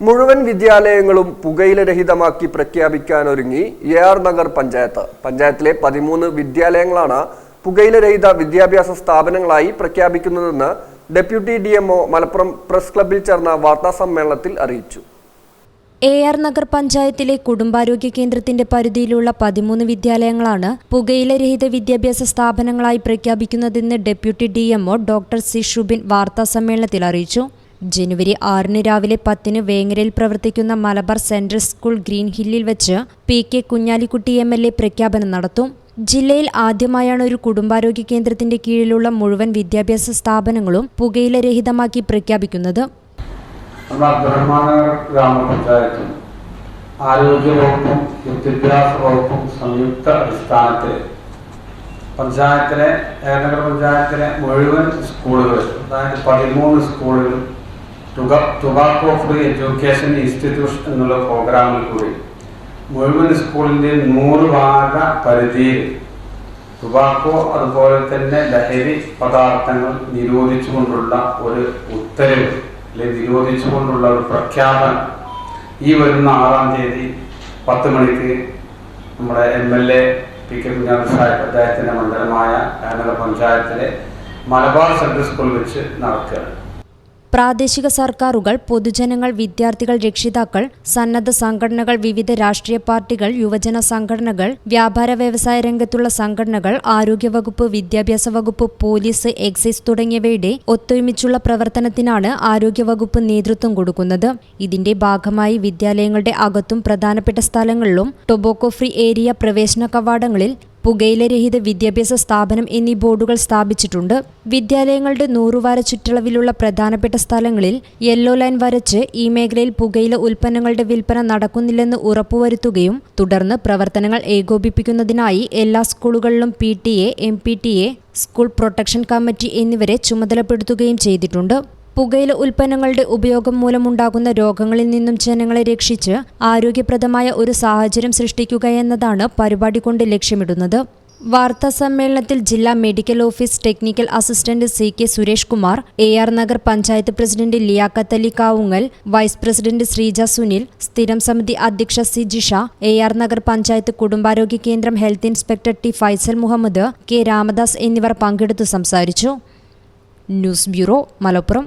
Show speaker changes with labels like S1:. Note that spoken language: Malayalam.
S1: മുഴുവൻ വിദ്യാലയങ്ങളും പുകയില രഹിതമാക്കി പ്രഖ്യാപിക്കാൻ ഒരുങ്ങി എ ആർ നഗർ പഞ്ചായത്ത്. പഞ്ചായത്തിലെ പതിമൂന്ന് വിദ്യാലയങ്ങളാണ് പുകയില രഹിത വിദ്യാഭ്യാസ സ്ഥാപനങ്ങളായി പ്രഖ്യാപിക്കുന്നതെന്ന് ഡെപ്യൂട്ടി ഡി മലപ്പുറം പ്രസ് ക്ലബിൽ ചേർന്ന വാർത്താ സമ്മേളനത്തിൽ അറിയിച്ചു.
S2: എ ആർ നഗർ പഞ്ചായത്തിലെ കുടുംബാരോഗ്യ കേന്ദ്രത്തിന്റെ പരിധിയിലുള്ള പതിമൂന്ന് വിദ്യാലയങ്ങളാണ് പുകയിലരഹിത വിദ്യാഭ്യാസ സ്ഥാപനങ്ങളായി പ്രഖ്യാപിക്കുന്നതെന്ന് deputy D doctor C. Shubin വാർത്താ സമ്മേളനത്തിൽ അറിയിച്ചു. ജനുവരി ആറിന് രാവിലെ പത്തിന് വേങ്ങരയിൽ പ്രവർത്തിക്കുന്ന മലബാർ സെൻട്രൽ സ്കൂൾ ഗ്രീൻ ഹില്ലിൽ വെച്ച് P K Kunhalikutty M L A പ്രഖ്യാപനം നടത്തും. ജില്ലയിൽ ആദ്യമായാണ് ഒരു കുടുംബാരോഗ്യ കേന്ദ്രത്തിന്റെ കീഴിലുള്ള മുഴുവൻ വിദ്യാഭ്യാസ സ്ഥാപനങ്ങളും
S3: പുകയില രഹിതമാക്കി പ്രഖ്യാപിക്കുന്നത്. ആരോഗ്യ വകുപ്പും വിദ്യാഭ്യാസ വകുപ്പും സംയുക്ത അടിസ്ഥാനത്തിൽ പഞ്ചായത്തിലെ ഏനഗർ പഞ്ചായത്തിലെ മുഴുവൻ സ്കൂളുകൾ അതായത് പതിമൂന്ന് സ്കൂളുകൾ ടുബാക്കോ ഫ്രീ എഡ്യൂക്കേഷൻ ഇൻസ്റ്റിറ്റ്യൂഷൻ എന്നുള്ള പ്രോഗ്രാമിൽ കൂടി മുഴുവൻ സ്കൂളിന്റെ നൂറ് ഭാഗ പരിധിയിൽ ടുബാക്കോ അതുപോലെ തന്നെ ലഹരി പദാർത്ഥങ്ങൾ നിരോധിച്ചുകൊണ്ടുള്ള ഒരു ഉത്തരവ് അല്ലെങ്കിൽ നിരോധിച്ചുകൊണ്ടുള്ള ഒരു പ്രഖ്യാപനം ഈ വരുന്ന ആറാം തീയതി പത്ത് മണിക്ക് നമ്മുടെ M L A P K Kunhami Sahib അദ്ദേഹത്തിന്റെ മണ്ഡലമായ കാനക പഞ്ചായത്തിലെ മലബാർ സെൻട്രൽ സ്കൂളിൽ വെച്ച് നടക്കുകയാണ്.
S2: പ്രാദേശിക സർക്കാരുകൾ പൊതുജനങ്ങൾ വിദ്യാർത്ഥികൾ രക്ഷിതാക്കൾ സന്നദ്ധ സംഘടനകൾ വിവിധ രാഷ്ട്രീയ പാർട്ടികൾ യുവജന സംഘടനകൾ വ്യാപാര വ്യവസായ രംഗത്തുള്ള സംഘടനകൾ ആരോഗ്യവകുപ്പ് വിദ്യാഭ്യാസ വകുപ്പ് പോലീസ് എക്സൈസ് തുടങ്ങിയവയുടെ ഒത്തൊരുമിച്ചുള്ള പ്രവർത്തനത്തിനാണ് ആരോഗ്യവകുപ്പ് നേതൃത്വം കൊടുക്കുന്നത്. ഇതിന്റെ ഭാഗമായി വിദ്യാലയങ്ങളുടെ അകത്തും പ്രധാനപ്പെട്ട സ്ഥലങ്ങളിലും ടൊബോക്കോ ഫ്രീ ഏരിയ പ്രവേശന കവാടങ്ങളിൽ പുകയിലരഹിത വിദ്യാഭ്യാസ സ്ഥാപനം എന്നീ ബോർഡുകൾ സ്ഥാപിച്ചിട്ടുണ്ട്. വിദ്യാലയങ്ങളുടെ നൂറുവാര ചുറ്റളവിലുള്ള പ്രധാനപ്പെട്ട സ്ഥലങ്ങളിൽ യെല്ലോ ലൈൻ വരച്ച് ഈ മേഖലയിൽ പുകയില ഉൽപ്പന്നങ്ങളുടെ വിൽപ്പന നടക്കുന്നില്ലെന്ന് ഉറപ്പുവരുത്തുകയും തുടർന്ന് പ്രവർത്തനങ്ങൾ ഏകോപിപ്പിക്കുന്നതിനായി എല്ലാ സ്കൂളുകളിലും P T A M P T A school protection committee എന്നിവരെ ചുമതലപ്പെടുത്തുകയും ചെയ്തിട്ടുണ്ട്. പുകയില ഉൽപ്പന്നങ്ങളുടെ ഉപയോഗം മൂലമുണ്ടാകുന്ന രോഗങ്ങളിൽ നിന്നും ജനങ്ങളെ രക്ഷിച്ച് ആരോഗ്യപ്രദമായ ഒരു സാഹചര്യം സൃഷ്ടിക്കുക എന്നതാണ് പരിപാടി കൊണ്ട് ലക്ഷ്യമിടുന്നത്. വാർത്താ സമ്മേളനത്തിൽ ജില്ലാ medical office technical assistant C K Suresh Kumar A R Nagar panchayat president Liyaqat Ali Kavungal vice president Sreeja Sunil സ്ഥിരം സമിതി അധ്യക്ഷ C Jisha A R Nagar panchayat കുടുംബാരോഗ്യ കേന്ദ്രം health inspector T Faisal Muhammad K Ramadas എന്നിവർ പങ്കെടുത്തു സംസാരിച്ചു. News bureau Malappuram.